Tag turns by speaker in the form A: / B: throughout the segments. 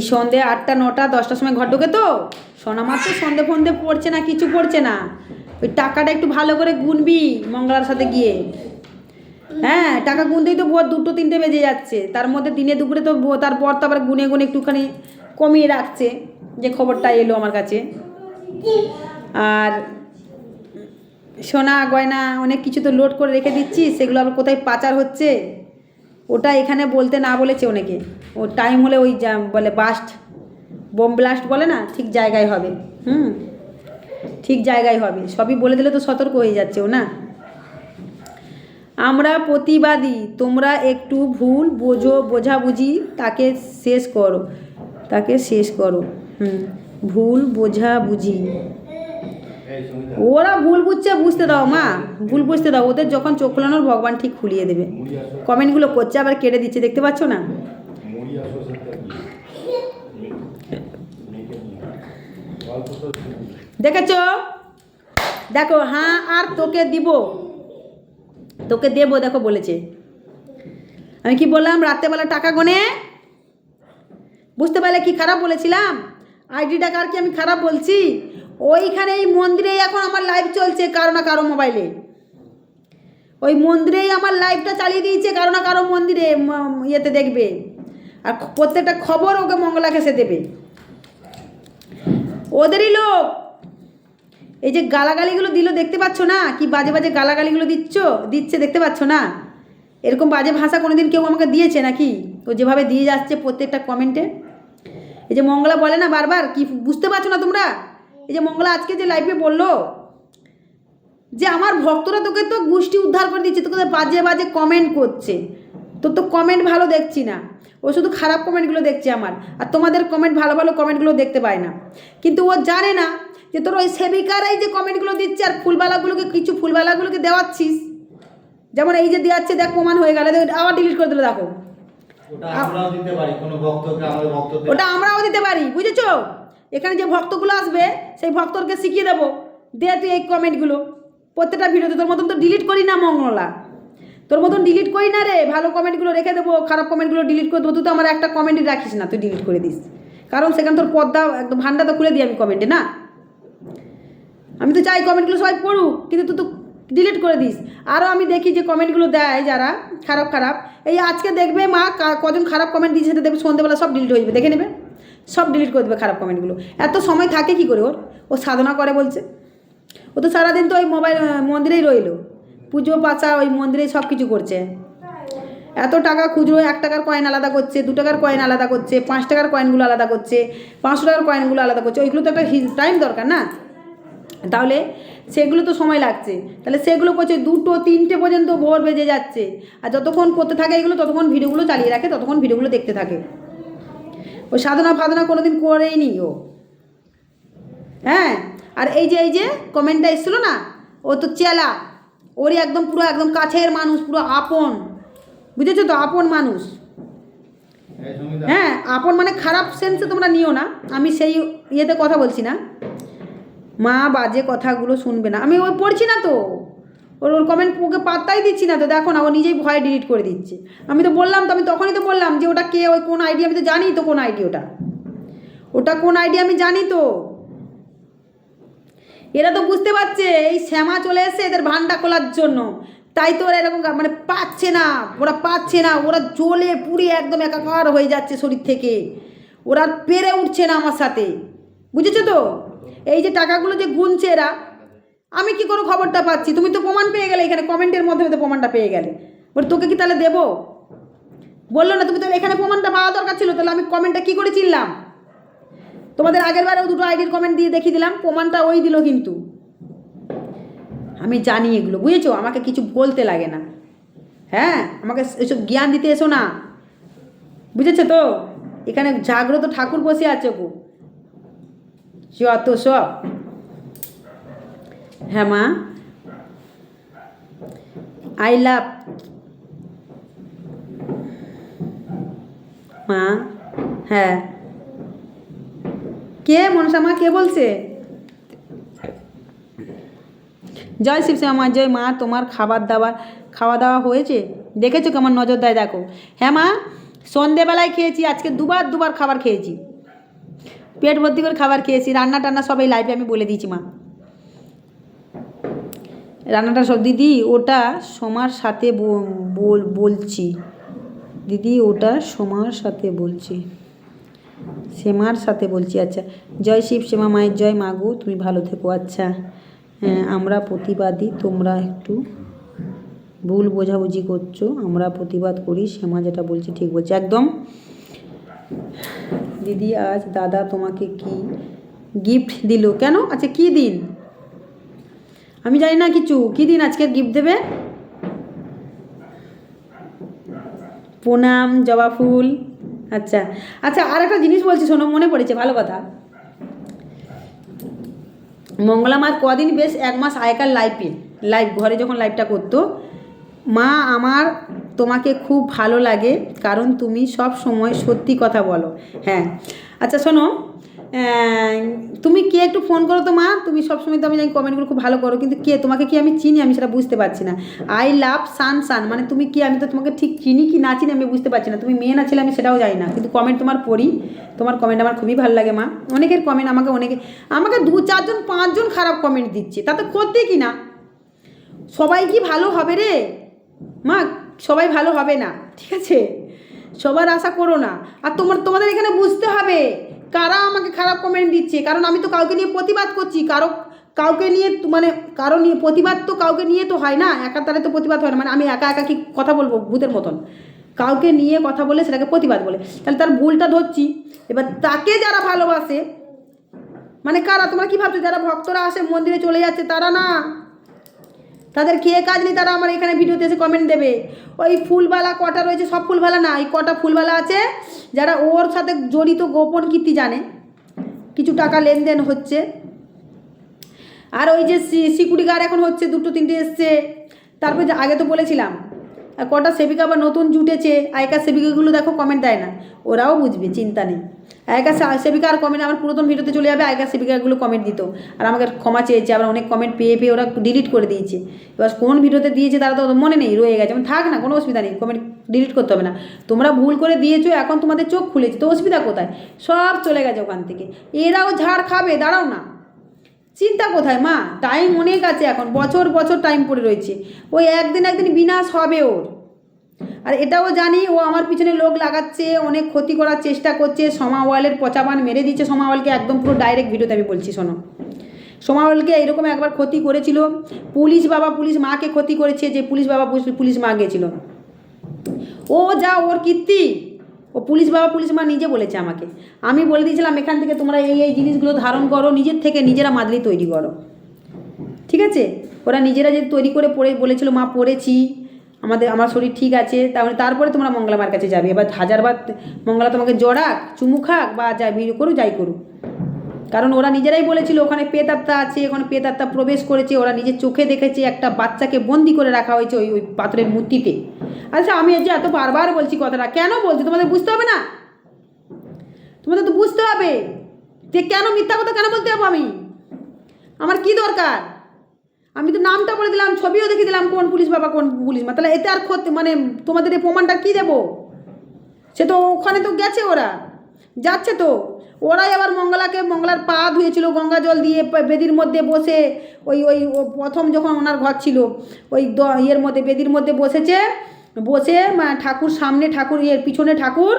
A: সন্ধে আটটা, নটা, দশটার সময় ঘর ঢোকে তো? সোনামার তো সন্ধে ফন্ধে পড়ছে না, কিছু পড়ছে না। ওই টাকাটা একটু ভালো করে গুনবি মঙ্গলার সাথে গিয়ে। হ্যাঁ টাকা গুনতেই তো ভোর দুটো, তিনটে বেজে যাচ্ছে। তার মধ্যে দিনে দুপুরে তো তারপর তো আবার গুনে গুনে একটুখানি কমিয়ে রাখছে, যে খবরটা এলো আমার কাছে। আর সোনা, গয়না অনেক কিছু তো লোড করে রেখে দিচ্ছি সেগুলো আবার কোথায় পাচার হচ্ছে? ওটা এখানে বলতে না বলেছে অনেকে। ও টাইম হলে ওই বলে বাস্ট বোম ব্লাস্ট বলে না, ঠিক জায়গায় হবে। হুম, ঠিক জায়গায় হবে। সবই বলে দিলে তো সতর্ক হয়ে যাচ্ছে ও না। আমরা প্রতিবাদী, তোমরা একটু ভুল বোঝো, বোঝাবুঝি, তাকে শেষ করো। তাকে শেষ করো। হুম, ভুল বোঝাবুঝি। ওরা ভুল বুঝছে বুঝতে দাও মা। ভুল বুঝতে দাও। ওদের যখন চোখ খোলানোর ভগবান ঠিক খুলিয়ে দেবে। কমেন্টগুলো করছে আবার কেটে দিচ্ছে দেখতে পাচ্ছ না? দেখেছ? দেখো হ্যাঁ আর তোকে দিব। তোকে দেবো দেখো বলেছে। আমি কি বললাম রাত্রেবেলা টাকা গনে? বুঝতে পারলে কি খারাপ বলেছিলাম? আইডি টাকা আর কি আমি খারাপ বলছি? ওইখানে এই মন্দিরেই এখন আমার লাইভ চলছে, কারও না কারও মোবাইলে ওই মন্দিরেই আমার লাইভটা চালিয়ে দিয়েছে, কারও না কারও মন্দিরে ইয়েতে দেখবে। আর প্রত্যেকটা খবর ওকে মঙ্গলা ঘেসে দেবে। ওদেরই লোক! এই যে গালাগালিগুলো দিল, দেখতে পাচ্ছ না? কি বাজে বাজে গালাগালিগুলো দিচ্ছ, দিচ্ছে, দেখতে পাচ্ছ না? এরকম বাজে ভাষা কোনোদিন কেউ আমাকে দিয়েছে নাকি? ও যেভাবে দিয়ে যাচ্ছে প্রত্যেকটা কমেন্টে এই যে মঙ্গলা বলে না বারবার, কি বুঝতে পারছ না তোমরা? এই যে মঙ্গলা আজকে যে লাইফে বলল যে আমার ভক্তরা তোকে তো গোষ্ঠী উদ্ধার করে দিচ্ছে তোকে বাজে বাজে কমেন্ট করছে। তোর তো কমেন্ট ভালো দেখছি না। ও শুধু খারাপ কমেন্টগুলো দেখছে আমার। আর তোমাদের কমেন্ট ভালো ভালো কমেন্টগুলো দেখতে পায় না। কিন্তু ও জানে না যে তোর ওই সেবিকারাই যে কমেন্টগুলো দিচ্ছে আর ফুলবালাগুলোকে কিছু ফুলবালাগুলোকে দেওয়াচ্ছিস। যেমন এই যে দেওয়াচ্ছে দেখ প্রমাণ হয়ে গেল। আবার ডিলিট করে দিল দেখো।
B: ওটা আমরাও দিতে পারি কোনো ভক্তকে আমাদের ভক্তদের
A: ওটা আমরাও দিতে পারি বুঝেছ? এখানে যে ভক্তগুলো আসবে, সেই ভক্তকে শিখিয়ে দেবো। দে তুই এই কমেন্টগুলো। প্রত্যেকটা ভিডিওতে তোর মতন তো ডিলিট করি না, মঙ্গলা। তোর মতন ডিলিট করি না রে, ভালো কমেন্টগুলো রেখে দেবো, খারাপ কমেন্টগুলো ডিলিট করে দেবো। তুই তো আমার একটা কমেন্টই রাখিস না, তুই ডিলিট করে দিস। কারণ সেখানে তোর পর্দা একদম ভান্ডা তো খুলে দিই আমি কমেন্টে, না? আমি তো চাই কমেন্টগুলো সবাই পড়ুক, কিন্তু তুই তো ডিলিট করে দিস। আরও আমি দেখি যে কমেন্টগুলো দেয় যারা, খারাপ খারাপ। এই আজকে দেখবে মা কজন খারাপ কমেন্ট দিয়েছে সেটা দেখবে সন্ধ্যেবেলা সব ডিলিট হয়ে যাবে। দেখে নেবে? সব ডিলিট করে দেবে খারাপ কমেন্টগুলো এত সময় থাকে কি করে ওর? ও সাধনা করে বলছে। ও তো সারাদিন তো ওই মোবাইল মন্দিরেই রইল। পুজো পাচা ওই মন্দিরেই সব কিছু করছে। এত টাকা খুচরো, এক টাকার কয়েন আলাদা করছে, দু টাকার কয়েন আলাদা করছে, পাঁচ টাকার কয়েনগুলো আলাদা করছে, পাঁচশো টাকার কয়েনগুলো আলাদা করছে। ওইগুলো তো একটা টাইম দরকার না? তাহলে সেগুলো তো সময় লাগছে। তাহলে সেগুলো করছে, দুটো, তিনটে পর্যন্ত ভোর বেজে যাচ্ছে। আর যতক্ষণ করতে থাকে এগুলো, ততক্ষণ ভিডিওগুলো চালিয়ে রাখে, ততক্ষণ ভিডিওগুলো দেখতে থাকে। ও সাধনা ফাধনা কোনোদিন করেই নি ও। হ্যাঁ? আর এই যে এই যে কমেন্টটা এসেছিল না ও তো চেলা। ওরই একদম পুরো একদম কাছের মানুষ পুরো আপন। বুঝেছ তো? আপন মানুষ। হ্যাঁ আপন মানে খারাপ সেন্সে তোমরা নিও না। আমি সেই ইয়েতে কথা বলছি না। মা বাজে কথাগুলো শুনবে না। আমি ওই পড়ছি না তো। ওর ওর কমেন্ট ওকে পাত্তাই দিচ্ছি না, তো দেখো না, ও নিজেই ভয়ে ডিলিট করে দিচ্ছে। আমি তো বললাম, তো আমি তখনই তো বললাম যে ওটা কে, ওই কোন আইডি আমি তো জানি তো কোন আইডি ওটা। ওটা কোন আইডি আমি জানি তো। এরা তো বুঝতে পারছে, এই শ্যামা চলে এসে এদের ভান্ডা খোলার জন্য। তাই তো ওরা এরকম মানে পাচ্ছে না, ওরা পাচ্ছে না, ওরা জ্বলে পুড়ে একদম একাকার হয়ে যাচ্ছে শরীর থেকে। ওরা পেরে উঠছে না আমার সাথে। বুঝেছ তো? এই যে টাকাগুলো যে গুনছে এরা আমি কি করে খবরটা পাচ্ছি? তুমি তো প্রমাণ পেয়ে গেলে এখানে কমেন্টের মাধ্যমে তো প্রমাণটা পেয়ে গেলে। বলে, তোকে কি তাহলে দেবো? বলল না, তুমি তো এখানে প্রমাণটা পাওয়া দরকার ছিল, তাহলে আমি কমেন্টটা কি করে চিনলাম? তোমাদের আগের বারেও দুটো আইডির কমেন্ট দিয়ে দেখিয়ে দিলাম, প্রমাণটা ওই দিল কিন্তু। আমি জানি এগুলো, বুঝেছ? আমাকে কিছু বলতে লাগে না। হ্যাঁ? আমাকে এসব জ্ঞান দিতে এসো না। বুঝেছ তো? এখানে জাগ্রত ঠাকুর বসে আছে গো। যত সব। হ্যাঁ মা। আই লাভ মা হ্যাঁ। কে, মনসা মা, কে বলছে? জয় শিবশ্যামা জয় মা, তোমার খাবার দাবার খাওয়া দাওয়া হয়েছে? দেখেছ কেমন নজর দেয়? দেখো। হ্যাঁ মা, সন্ধেবেলায় খেয়েছি, আজকে দুবার দুবার খাবার খেয়েছি। পেট ভর্তি করে খাবার খেয়েছি রান্না টান্না সবাই লাইভে আমি বলে দিয়েছি, মা। রান্নাটা সব, দিদি ওটা সোমার সাথে বলছি। দিদি ওটা সোমার সাথে বলছি। সেমার সাথে বলছি আচ্ছা। জয় শিব সেমা মায়ের জয় মাগো তুমি ভালো থেকো আচ্ছা। হ্যাঁ আমরা প্রতিবাদী তোমরা একটু ভুল বোঝাবুঝি করছ, আমরা প্রতিবাদ করি, সেমা যেটা বলছি ঠিক বলছি। একদম। দিদি, আজ দাদা তোমাকে কি গিফট দিল? কেন? আচ্ছা কি দিন? আমি জানি না কিছু। কি দিন আজকে গিফট দেবে? প্রণাম, জবা ফুল। আচ্ছা আচ্ছা আর একটা জিনিস বলছি শোনো, মনে পড়েছে, ভালো কথা। মঙ্গলা মার কদিন বেশ এক মাস আগেকার লাইভে লাইভ ঘরে যখন লাইভটা করতো, মা আমার তোমাকে খুব ভালো লাগে, কারণ তুমি সব সময় সত্যি কথা বলো। হ্যাঁ আচ্ছা শোনো তুমি কে একটু ফোন করো তো মা। তুমি সবসময় তো আমি জানি কমেন্টগুলো খুব ভালো করো, কিন্তু কে, তোমাকে কি আমি চিনি? আমি সেটা বুঝতে পারছি না। আই লাভ সান সান মানে তুমি কি? আমি তো তোমাকে ঠিক চিনি কি না চিনি আমি বুঝতে পারছি না। তুমি মেয়ে না ছেলে আমি সেটাও জানি না, কিন্তু কমেন্ট তোমার পড়ি। তোমার কমেন্ট আমার খুবই ভালো লাগে মা। অনেকের কমেন্ট আমাকে অনেকে, আমাকে দু চারজন, পাঁচজন খারাপ কমেন্ট দিচ্ছে। তাতে করতে কি না? সবাই কি ভালো হবে রে? মা, সবাই ভালো হবে না, ঠিক আছে? সবার আশা করো না। আর তোমার, তোমাদের এখানে বুঝতে হবে। কারা আমাকে খারাপ কমেন্ট দিচ্ছে? কারণ আমি তো কাউকে নিয়ে প্রতিবাদ করছি। কারও, কাউকে নিয়ে মানে কারও নিয়ে প্রতিবাদ তো কাউকে নিয়ে তো হয় না। একা তারে তো প্রতিবাদ হয় না। মানে আমি একা একা কি কথা বলব? ভূতের মতন। কাউকে নিয়ে কথা বলে সেটাকে প্রতিবাদ বলে। তাহলে তার ভুলটা ধরছি। এবার তাকে যারা ভালোবাসে মানে কারা? তোমরা কি ভাবছ? যারা ভক্তরা আসে মন্দিরে চলে যাচ্ছে, তারা না তাদের খেয়ে কাজ নেই, তারা আমার এখানে ভিডিওতে এসে কমেন্ট দেবে। ওই ফুলবালা কটা রয়েছে, সব ফুলবালা না, এই কটা ফুলবালা আছে, যারা ওর সাথে জড়িত গোপন কীর্তি জানে। কিছু টাকা লেনদেন হচ্ছে। আর ওই যে সিকিউরিটি গার্ড এখন হচ্ছে, দুটো তিনটে এসছে। তারপরে আগে তো বলেছিলাম, আর কটা সেবিকা আবার নতুন জুটেছে, আগেকার সেবিকাগুলো দেখো কমেন্ট দেয় না। ওরাও বুঝবে, চিন্তা নেই। আগেকার সেবিকা আর কমেন্ট আমার পুরাতন ভিডিওতে চলে যাবে আগেকার সেবিকাগুলো কমেন্ট দিত। আর আমাকে ক্ষমা চেয়েছে, আবার অনেক কমেন্ট পেয়ে পেয়ে ওরা ডিলিট করে দিয়েছে। এবার কোন ভিডিওতে দিয়েছে তারা তো মনে নেই, রয়ে গেছে। থাক না, কোনো অসুবিধা নেই কমেন্ট ডিলিট করতে হবে না। তোমরা ভুল করে দিয়েছ, এখন তোমাদের চোখ খুলেছে, তো অসুবিধা কোথায়? সব চলে গেছে ওখান থেকে। এরাও ঝাড় খাবে, দাঁড়াও না। চিন্তা কোথায়, মা? টাইম অনেক আছে এখন, বছর বছর টাইম পড়ে রয়েছে। ওই একদিন একদিন বিনাশ হবে ওর। আর এটাও জানি, ও আমার পিছনে লোক লাগাচ্ছে, অনেক ক্ষতি করার চেষ্টা করছে। সমাওয়ালের পচাবান মেরে দিচ্ছে। সমাওয়ালকে একদম পুরো ডাইরেক্ট ভিডিওতে আমি বলছি, শোনো। সমাওয়ালকে এরকম একবার ক্ষতি করেছিল। পুলিশ বাবা, পুলিশ মাকে ক্ষতি করেছে যে পুলিশ বাবা পুলিশ- মা গেছিল। ও যা, ওর কীর্তি। ও পুলিশ বাবা, পুলিশ মা নিজে বলেছে আমাকে। আমি বলে দিয়েছিলাম, এখান থেকে তোমরা এই এই জিনিসগুলো ধারণ করো, নিজের থেকে নিজেরা মাদলি তৈরি করো। ঠিক আছে? ওরা নিজেরা যে তৈরি করে পড়ে, বলেছিল, মা, পড়েছি। আমাদের, আমার শরীর ঠিক আছে, তাহলে তারপরে তোমরা মঙ্গলা মার কাছে যাবে। এবার হাজারবার মঙ্গলা তোমাকে জড়াক, চুমু খাক, বা যা ভিড় করুক, যাই করুক। কারণ ওরা নিজেরাই বলেছিল, ওখানে পেতাত্তা আছে, ওখানে পেতাত্তা প্রবেশ করেছে, ওরা নিজের চোখে দেখেছে, একটা বাচ্চাকে বন্দি করে রাখা হয়েছে ওই ওই পাথরের মূর্তিতে। আচ্ছা আমি যে এত বারবার বলছি কথাটা, কেন বলছি? তোমাদের বুঝতে হবে না? তোমাদের তো বুঝতে হবে যে কেন মিথ্যা কথা কেন বলতে যাব আমি? আমার কি দরকার? আমি তো নামটা বলে দিলাম, ছবিও দেখে দিলাম কোন পুলিশ বাবা, কোন পুলিশ মা। তাহলে এতে আর ক্ষতি মানে তোমাদের এই প্রমাণটা কী দেবো? সে তো ওখানে তো গেছে ওরা, যাচ্ছে তো। ওরাই আবার মঙ্গলাকে, মঙ্গলার পা ধুয়েছিল, গঙ্গা জল দিয়ে বেদির মধ্যে বসে, ওই ওই প্রথম যখন ওনার ঘর ছিল, ওই ইয়ের মধ্যে, বেদির মধ্যে বসেছে, বসে ঠাকুর সামনে ঠাকুর, ইয়ের পিছনে ঠাকুর,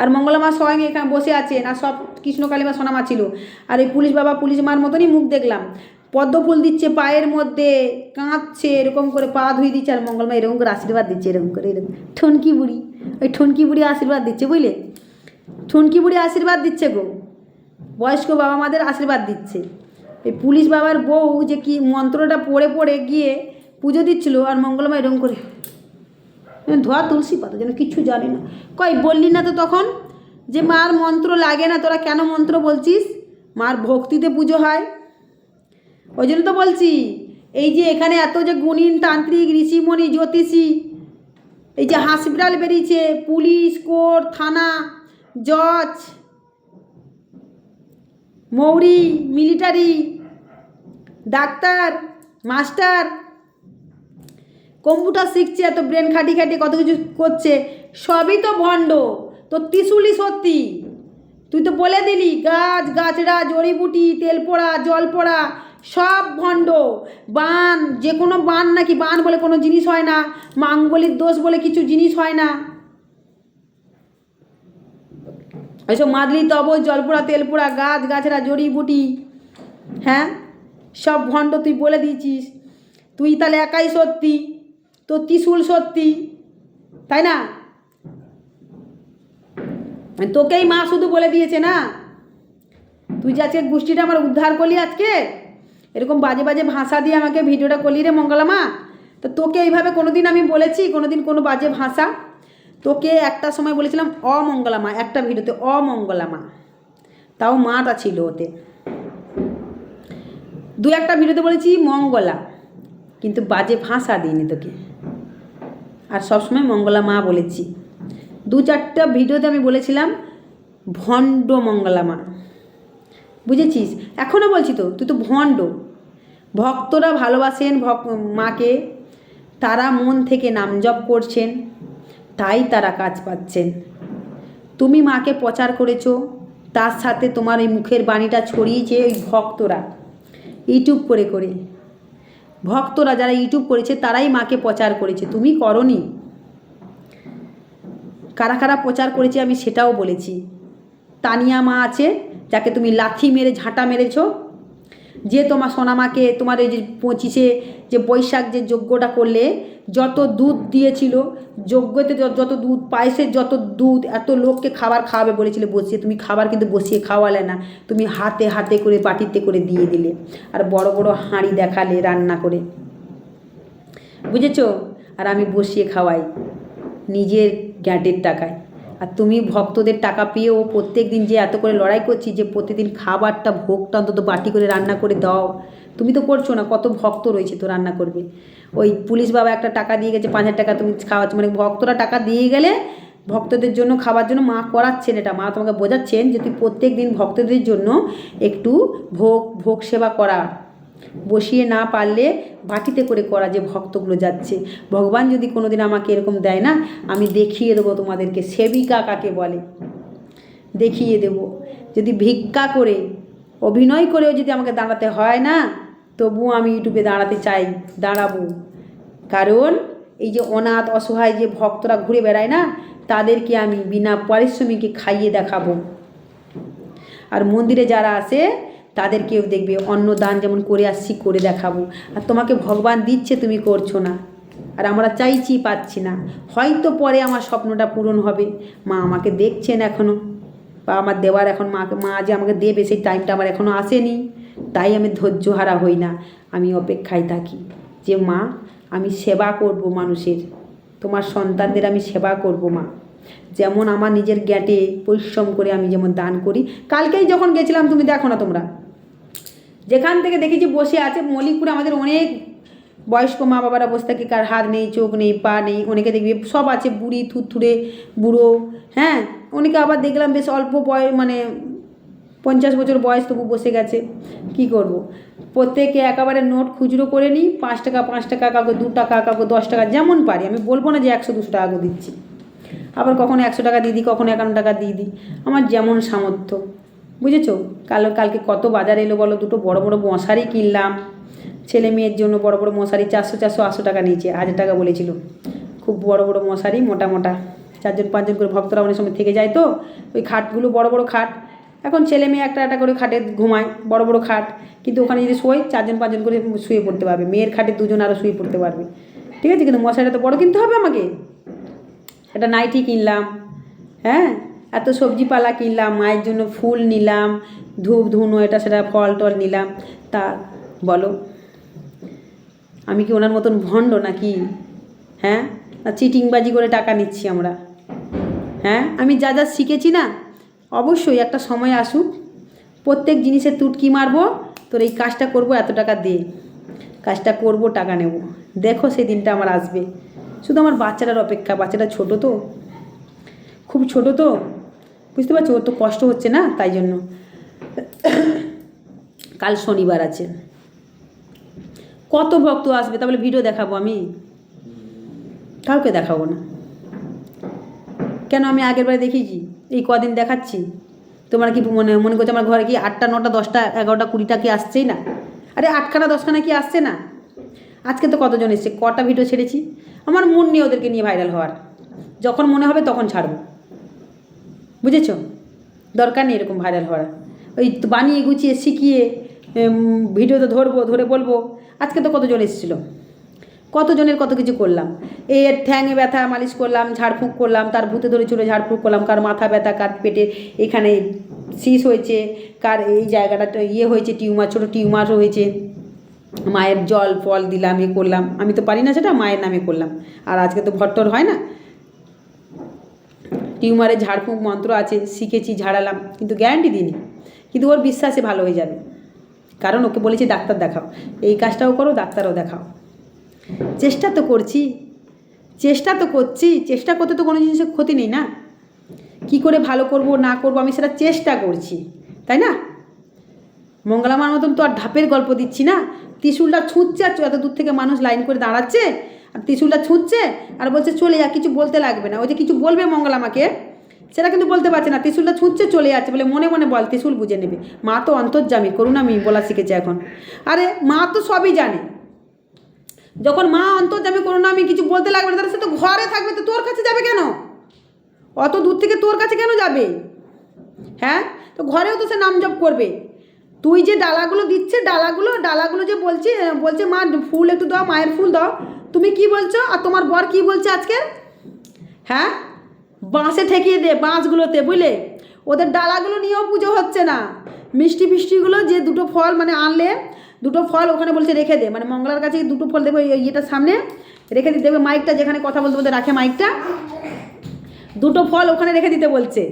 A: আর মঙ্গলা মা স্বয়ং এখানে বসে আছেন, আর সব কৃষ্ণকালী মা সোনামা ছিল। আর এই পুলিশ বাবা, পুলিশ মার মতনই মুখ দেখলাম। পদ্ম ফুল দিচ্ছে পায়ের মধ্যে, কাঁদছে, এরকম করে পা ধুয়ে দিচ্ছে আর মঙ্গলমা এরকম করে আশীর্বাদ দিচ্ছে, এরকম করে, এরকম। ঠনকি বুড়ি, ওই ঠনকি বুড়ি আশীর্বাদ দিচ্ছে, বুঝলে? ঠুনকি বুড়ি আশীর্বাদ দিচ্ছে গো। বয়স্ক বাবা মাদের আশীর্বাদ দিচ্ছে। এই পুলিশ বাবার বউ যে কি মন্ত্রটা পড়ে পড়ে গিয়ে পুজো দিচ্ছিল আর মঙ্গলমা এরকম করে ধোয়া তুলসী পাতা, যেন কিচ্ছু জানি না। কই, বললি না তো তখন যে মার মন্ত্র লাগে না, তোরা কেন মন্ত্র বলছিস? মার ভক্তিতে পুজো হয়। ওই জন্য তো বলছি, এই যে এখানে এত যে গুণিন তান্ত্রিক, ঋষিমণি, জ্যোতিষী, এই যে হসপিটাল বেরিয়েছে, পুলিশ, কোর্ট, থানা, জজ, মৌরি, মিলিটারি, ডাক্তার, মাস্টার, কম্পিউটার শিখছে, এত ব্রেন খাটি খাটি কত কিছু করছে, সবই তো ভণ্ড, তো ত্রিশুলি সত্যি। তুই তো বলে দিলি, গাছ, গাছড়া, জড়িবুটি তেল পোড়া জল পোড়া সব ভণ্ড, বান, যে কোনো বান নাকি, বান বলে কোনো জিনিস হয় না, মাঙ্গলিক দোষ বলে কিছু জিনিস হয় না। ওইসব মাদলি তবজ জলপোড়া তেলপোড়া গাছ গাছড়া জড়িবুটি হ্যাঁ? সব ভণ্ড তুই বলে দিয়েছিস। তুই তাহলে একাই সত্যি, তোর ত্রিশুল সত্যি, তাই না? তোকেই মা শুধু বলে দিয়েছে না? তুই যে আজকে গোষ্ঠীটা আমার উদ্ধার করলি আজকে? এরকম বাজে বাজে ভাষা দিয়ে আমাকে ভিডিওটা করলি রে মঙ্গলা মা। তো তোকে এইভাবে কোনোদিন আমি বলেছি, কোনোদিন কোনো বাজে ভাষা? তোকে একটা সময় বলেছিলাম অমঙ্গলা মা একটা ভিডিওতে অমঙ্গলা মা তাও মাটা ছিল ওতে দু একটা ভিডিওতে বলেছি, মঙ্গলা কিন্তু বাজে ভাষা দিইনি তোকে। আর সবসময় মঙ্গলা মা বলেছি। দু চারটা ভিডিওতে আমি বলেছিলাম, ভণ্ড মঙ্গলা মা বুঝেছিস? এখনও বলছি তো, তুই তো ভণ্ড। ভক্তরা ভালোবাসেন ভক, মাকে। তারা মন থেকে নাম জপ করছেন, তাই তারা কাজ পাচ্ছেন। তুমি মাকে প্রচার করেছ, তার সাথে তোমার এই মুখের বাণীটা ছড়িয়েছে ওই ভক্তরা। ইউটিউব করে করে। ভক্তরা যারা ইউটিউব করেছে, তারাই মাকে প্রচার করেছে। তুমি করনি। কারা কারা প্রচার করেছে আমি সেটাও বলেছি। তানিয়া মা আছে, যাকে তুমি লাথি মেরে, ঝাঁটা মেরেছ। যে তোমার সোনামাকে তোমার এই যে পঁচিশে যে বৈশাখ যে যজ্ঞটা করলে, যত দুধ দিয়েছিল, যজ্ঞতে যত দুধ পায়েসের যত দুধ, এত লোককে খাবার খাওয়াবে বলেছিলে, বসিয়ে, তুমি খাবার কিন্তু বসিয়ে খাওয়ালে না। তুমি হাতে হাতে করে, বাটিতে করে দিয়ে দিলে। আর বড় বড় হাঁড়ি দেখালে রান্না করে। বুঝেছ? আর আমি বসিয়ে খাওয়াই নিজের গ্যাটের টাকায়। আর তুমি ভক্তদের টাকা পেয়েও প্রত্যেক দিন যে এত করে লড়াই করছি, যে প্রতিদিন খাবারটা, ভোগটা অন্তত বাটি করে রান্না করে দাও। তুমি তো করছ না, কত ভক্ত রয়েছে তো রান্না করবে। ওই পুলিশ বাবা একটা টাকা দিয়ে গেছে, পাঁচ হাজার টাকা তুমি খাওয়াচ্ছ। মানে ভক্তরা টাকা দিয়ে গেলে ভক্তদের জন্য, খাবার জন্য মা করাচ্ছেন এটা। মা তোমাকে বোঝাচ্ছেন যে তুই প্রত্যেক দিন ভক্তদের জন্য একটু ভোগ ভোগ সেবা করা। বসিয়ে না পারলে বাটিতে করে করা যে ভক্তগুলো যাচ্ছে। ভগবান যদি কোনোদিন আমাকে এরকম দেয় না, আমি দেখিয়ে দেবো তোমাদেরকে। সেবিকা কাকে বলে? দেখিয়ে দেব। যদি ভিক্ষা করে, অভিনয় করেও যদি আমাকে দাঁড়াতে হয় না, তবুও আমি ইউটিউবে দাঁড়াতে চাই, দাঁড়াবো। কারণ এই যে অনাথ, অসহায় যে ভক্তরা ঘুরে বেড়ায় না, তাদেরকে আমি বিনা পারিশ্রমিকে খাইয়ে দেখাবো। আর মন্দিরে যারা আসে তাদেরকেও দেখবে অন্ন দান যেমন করে আসছি, করে দেখাবো। আর তোমাকে ভগবান দিচ্ছে, তুমি করছ না। আর আমরা চাইছি, পাচ্ছি না। হয়তো পরে আমার স্বপ্নটা পূরণ হবে। মা আমাকে দেখছেন এখনও বা আমার দেওয়ার এখন মাকে মা যে আমাকে দেবে, সেই টাইমটা আমার এখনও আসেনি। তাই আমি ধৈর্যহারা হই না। আমি অপেক্ষায় থাকি যে, মা, আমি সেবা করব মানুষের। তোমার সন্তানদের আমি সেবা করব, মা। যেমন আমার নিজের গ্যাটে পরিশ্রম করে আমি যেমন দান করি। কালকেই যখন গেছিলাম, তুমি দেখো না তোমরা। যেখান থেকে দেখেছি বসে আছে, মলিকপুরে আমাদের অনেক বয়স্ক মা বাবারা বসে থাকে, কার হাত নেই, চোখ নেই, পা নেই, অনেকে দেখবে সব আছে, বুড়ি থুরথুরে বুড়ো হ্যাঁ অনেকে আবার দেখলাম বেশ অল্প বয় মানে পঞ্চাশ বছর বয়স তবু বসে গেছে, কি করব। প্রত্যেকে একেবারে নোট খুচরো করে নিই, পাঁচ টাকা পাঁচ টাকা, কাউকে দু টাকা, কাউকে দশ টাকা, যেমন পারি, আমি বলব না যে একশো, দুশো টাকা দিচ্ছি আবার কখনো একশো টাকা দিয়ে দিই, কখনো একান্ন টাকা দিয়ে দিই, আমার যেমন সামর্থ্য বুঝেছ? কাল, কালকে কত বাজার এলো বলো? দুটো বড় বড় মশারি কিনলাম। ছেলে মেয়ের জন্য বড় বড় মশারি চারশো চারশো, আটশো টাকা নিয়েছে, হাজার টাকা বলেছিল। খুব বড় বড় মশারি, মোটা মোটা। চারজন, পাঁচজন করে ভক্তরা অনেক সময় থেকে যায় তো? ওই খাটগুলো বড় বড় খাট। এখন ছেলে মেয়ে একটা একটা করে খাটে ঘুমায়, বড় বড় খাট। কিন্তু ওখানে যদি শোয়, চারজন, পাঁচজন করে শুয়ে পড়তে পারবে। মেয়ের খাটে দুজন আরও শুয়ে পড়তে পারবে। ঠিক আছে? কিন্তু মশারিটা তো বড় কিনতে হবে আমাকে। একটা নাইটি কিনলাম। হ্যাঁ? এত সবজিপালা কিনলাম, মায়ের জন্য ফুল নিলাম, ধূপ, ধুনো, এটা সেটা ফল টল নিলাম। তা বলো, আমি কি ওনার মতন ভণ্ড নাকি? হ্যাঁ? না চিটিংবাজি করে টাকা নিচ্ছি আমরা। হ্যাঁ? আমি যা যা শিখেছি না, অবশ্যই একটা সময় আসুক, প্রত্যেক জিনিসের তুটকি মারবো, তোর এই কাজটা করব, এত টাকা দে। কাজটা করব, টাকা নেব। দেখো সেই দিনটা আমার আসবে। শুধু আমার বাচ্চাটার অপেক্ষা, বাচ্চাটা ছোট তো। খুব ছোট তো। বুঝতে পারছ? ওর তো কষ্ট হচ্ছে না, তাই জন্য। কাল শনিবার আছে। কত ভক্ত আসবে? তাহলে ভিডিও দেখাবো আমি। কাউকে দেখাবো না। কেন আমি আগের বারে দেখিয়েছি? এই কদিন দেখাচ্ছি। তোমার কি মনে মনে করছে আমার ঘরে কি আটটা, নটা, দশটা, এগারোটা, কুড়িটা কি আসছেই না? আরে আটখানা, দশখানা কি আসছে না? আজকে তো কতজন এসছে? কটা ভিডিও ছেড়েছি? আমার মন নেই ওদেরকে নিয়ে ভাইরাল হওয়ার। যখন মনে হবে তখন ছাড়বো। বুঝেছ? দরকার নেই এরকম ভাইরাল হওয়ার। ওই বানিয়ে গুছিয়ে, শিখিয়ে ভিডিওতে ধরবো, ধরে বলব। আজকে তো কতজন এসেছিল? কতজনের কত কিছু করলাম? এর ঠ্যাঙে ব্যথা, মালিশ করলাম, ঝাড়ফুঁক করলাম, তার ভূতে ধরে চুলে ঝাড়ফুঁক করলাম, কার মাথা ব্যথা, কার পেটে এখানে শীষ হয়েছে, কার এই জায়গাটা ইয়ে হয়েছে, টিউমার, ছোটো টিউমারও হয়েছে। মায়ের জল, ফল দিলাম, এ করলাম। আমি তো পারি না সেটা, মায়ের নামে করলাম। আর আজকে তো ভট্টর হয় না? টিউমারে ঝাড়ফুঁক মন্ত্র আছে, শিখেছি, ঝাড়ালাম, কিন্তু গ্যারান্টি দিইনি। কিন্তু ওর বিশ্বাসে ভালো হয়ে যাবে। কারণ ওকে বলেছি, ডাক্তার দেখাও। এই কাজটাও করো, ডাক্তারও দেখাও। চেষ্টা তো করছি। চেষ্টা তো করছি। চেষ্টা করতে তো কোনো জিনিসের ক্ষতি নেই না। কি করে ভালো করব, না করব, আমি সেটা চেষ্টা করছি। তাই না? মঙ্গলামার মতন তো আর ধাপের গল্প দিচ্ছি না। ত্রিশুলটা ছুঁচ্ছে আর এত দূর থেকে মানুষ লাইন করে দাঁড়াচ্ছে। আর ত্রিশুলটা ছুঁচ্ছে আর বলছে, চলে যা, কিছু বলতে লাগবে না। ওই যে কিছু বলবে মঙ্গল আমাকে সেটা কিন্তু বলতে পারছে না। ত্রিশুলটা ছুঁচ্ছে, চলে যাচ্ছে বলে মনে মনে বল, ত্রিশুল বুঝে নেবে। মা তো অন্তর্জামী করুন আমি বলা শিখেছে এখন। আরে মা তো সবই জানে। যখন মা অন্তর্জামী করুন আমি কিছু বলতে লাগবে না, তাহলে সে তো ঘরে থাকবে, তো তোর কাছে যাবে কেন? অত দূর থেকে তোর কাছে কেন যাবে? হ্যাঁ? তো ঘরেও তো সে নাম জপ করবে। তুই যে ডালাগুলো দিচ্ছে, ডালাগুলো ডালাগুলো যে বলছে বলছে, মা, ফুল একটু দাও, মায়ের ফুল দাও। তুমি কি বলছো? আর তোমার বর কি বলছে আজকে? হ্যাঁ? বাঁশে ঠেকিয়ে দে, বাঁশগুলোতে, বুঝলে? ওদের ডালাগুলো নিয়েও পুজো হচ্ছে না। মিষ্টি ফিষ্টিগুলো যে দুটো ফল মানে আনলে, দুটো ফল ওখানে বলছে রেখে দে। মানে মঙ্গলার কাছে দুটো ফল দেবে ইয়েটার সামনে রেখে দিতে দেবে মাইকটা যেখানে কথা বলতে বলতে রাখে মাইকটা। দুটো ফল ওখানে রেখে দিতে বলছে।